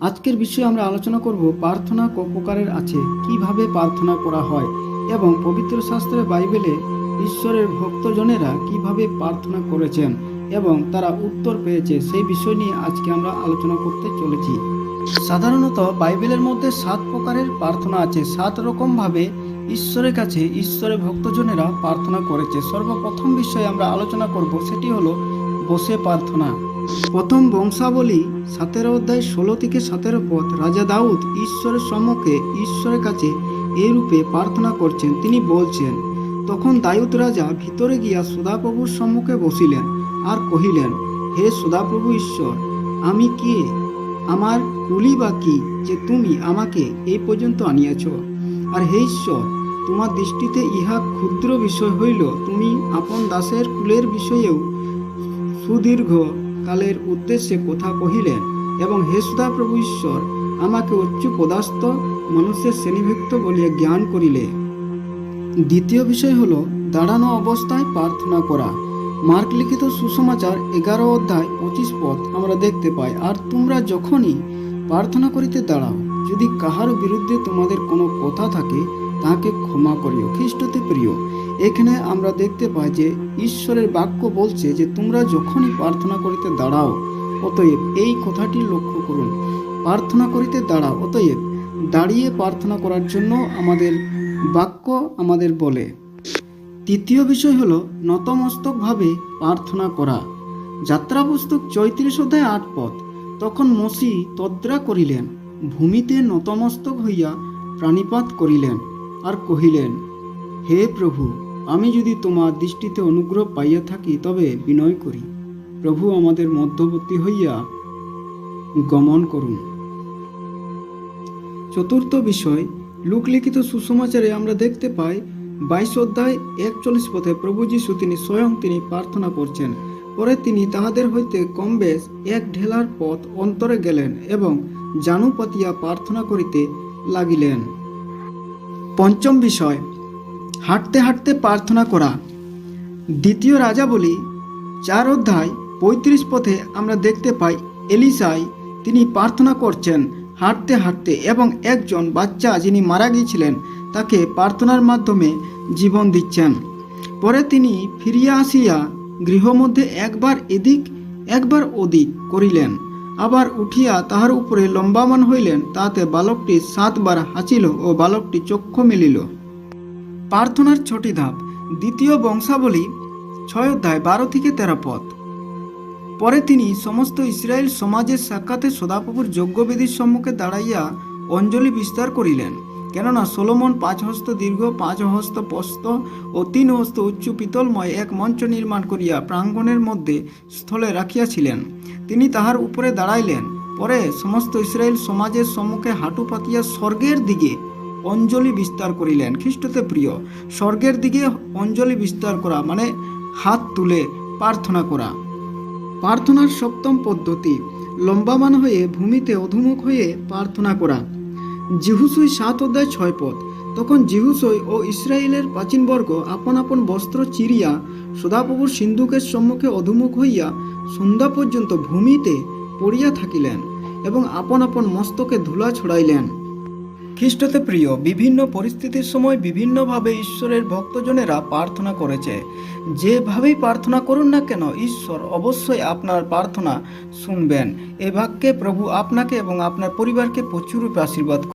আজকের বিষয়ে আমরা আলোচনা করব প্রার্থনা ক প্রকারের আছে, কীভাবে প্রার্থনা করা হয় এবং পবিত্র শাস্ত্রে বাইবেলে ঈশ্বরের ভক্তজনেরা কীভাবে প্রার্থনা করেছেন এবং তারা উত্তর পেয়েছে, সেই বিষয় নিয়ে আজকে আমরা আলোচনা করতে চলেছি। সাধারণত বাইবেলের মধ্যে সাত প্রকারের প্রার্থনা আছে। সাত রকমভাবে ঈশ্বরের কাছে ঈশ্বরের ভক্তজনেরা প্রার্থনা করেছে। সর্বপ্রথম বিষয়ে আমরা আলোচনা করব, সেটি হলো বসে প্রার্থনা। প্রথম বংশাবলী সতেরো অধ্যায় ষোলো থেকে সতেরো পথ রাজা দাউদ ঈশ্বরের সম্মুখে ঈশ্বরের কাছে এই রূপে প্রার্থনা করছেন। তিনি বলছেন, তখন দায়ুদ রাজা ভিতরে গিয়া সদাপ্রভুর সম্মুখে বসিলেন আর কহিলেন, হে সদাপ্রভু ঈশ্বর, আমি কে? আমার কুলি বা কি যে তুমি আমাকে এই পর্যন্ত আনিয়াছ? আর হে ঈশ্বর, তোমার দৃষ্টিতে ইহা ক্ষুদ্র বিষয় হইল, তুমি আপন দাসের কুলের বিষয়েও সুদীর্ঘ কালের উদ্দেশ্যে কথা কহিলেন এবং হে প্রভু ঈশ্বর, আমাকে উচ্চ পদাস্ত মানুষের শ্রেণীভুক্ত বলিয়া জ্ঞান করিলে। দ্বিতীয় বিষয় হলো, দাঁড়ানো অবস্থায় প্রার্থনা করা। মার্ক লিখিত সুসমাচার এগারো অধ্যায় পঁচিশ পথ আমরা দেখতে পাই, আর তোমরা যখনই প্রার্থনা করিতে দাঁড়াও, যদি কাহার বিরুদ্ধে তোমাদের কোনো কথা থাকে, তাহাকে ক্ষমা করিও। খ্রিস্টতে প্রিয় এখানে আমরা দেখতে পাই যে ঈশ্বরের বাক্য বলছে যে তোমরা যখনই প্রার্থনা করিতে দাঁড়াও, অতএব এই কথাটি লক্ষ্য করুন। প্রার্থনা করিতে দাঁড়াও, অতএব দাঁড়িয়ে প্রার্থনা করার জন্য আমাদের বাক্য আমাদের বলে। তৃতীয় বিষয় হলো নতমস্তকভাবে প্রার্থনা করা। যাত্রা পুস্তক চৈত্রিশ অধ্যায় আট পথ তখন মসি তদ্রা করিলেন, ভূমিতে নতমস্তক হইয়া প্রাণীপাত করিলেন আর কহিলেন, হে প্রভু আমি যদি তোমার দৃষ্টিতে অনুগ্রহ পাইয়া থাকি, তবে বিনয় করি। প্রভু আমাদের মধ্যবর্তী হইয়া গমন করুন। চতুর্থ বিষয়, লোকলিখিত সুসমাচারে আমরা দেখতে পাই, বাইশ অধ্যায় একচল্লিশ পথে প্রভু যিশু তিনি স্বয়ং তিনি প্রার্থনা করছেন। পরে তিনি তাহাদের হইতে কম বেশ এক ঢেলার পথ অন্তরে গেলেন এবং জানু পাতিয়া প্রার্থনা করিতে লাগিলেন। পঞ্চম বিষয় হাঁটতে হাঁটতে প্রার্থনা করা। দ্বিতীয় রাজা বলি, চার অধ্যায় পঁয়ত্রিশ পথে আমরা দেখতে পাই, এলিসাই তিনি প্রার্থনা করছেন হাঁটতে হাঁটতে এবং একজন বাচ্চা যিনি মারা গিয়েছিলেন, তাকে প্রার্থনার মাধ্যমে জীবন দিচ্ছেন। পরে তিনি ফিরিয়া আসিয়া গৃহমধ্যে একবার এদিক, একবার ওদিক করিলেন। আবার উঠিয়া তাহার উপরে লম্বামান হইলেন তাতে বালকটি সাতবার হাঁচিল ও বালকটি চক্ষু মেলিল। প্রার্থনার ছটি ধাপ। দ্বিতীয় বংশাবলী, ছয় অধ্যায়, বারো থেকে তেরো পথ। পরে তিনি সমস্ত ইসরায়েল সমাজের সাক্ষাতে সদাপ্রভুর যজ্ঞবেদীর সম্মুখে দাঁড়াইয়া অঞ্জলি বিস্তার করিলেন। কেননা সোলোমন পাঁচ হস্ত দীর্ঘ পাঁচ হস্ত প্রস্ত ও তিন হস্ত উচ্চ পিতলময় এক মঞ্চ নির্মাণ করিয়া প্রাঙ্গণের মধ্যে স্থলে রাখিয়াছিলেন। তিনি তাহার উপরে দাঁড়াইলেন। পরে সমস্ত ইসরায়েল সমাজের সম্মুখে হাঁটু পাতিয়া স্বর্গের দিকে অঞ্জলি বিস্তার করিলেন। খ্রিস্টতে প্রিয়, স্বর্গের দিকে অঞ্জলি বিস্তার করা মানে হাত তুলে প্রার্থনা করা। প্রার্থনার সপ্তম পদ্ধতি, লম্বামান হয়ে ভূমিতে অধুমুখ হয়ে প্রার্থনা করা। জিহুসই সাত অধ্যায় ছয় পথ তখন জিহুসই ও ইসরায়েলের প্রাচীনবর্গ আপন আপন বস্ত্র চিরিয়া সদাপ্রভুর সিন্ধুকের সম্মুখে অধুমুখ হইয়া সন্ধ্যা পর্যন্ত ভূমিতে পড়িয়া থাকিলেন এবং আপন আপন মস্তকে ধুলা ছড়াইলেন। খ্রিস্টতে প্রিয়, বিভিন্ন পরিস্থিতির সময় বিভিন্নভাবে ঈশ্বরের ভক্তজনেরা প্রার্থনা করেছে। যেভাবেই প্রার্থনা করুন না কেন, ঈশ্বর অবশ্যই আপনার প্রার্থনা শুনবেন। এ বাক্যে প্রভু আপনাকে এবং আপনার পরিবারকে প্রচুররূপে আশীর্বাদ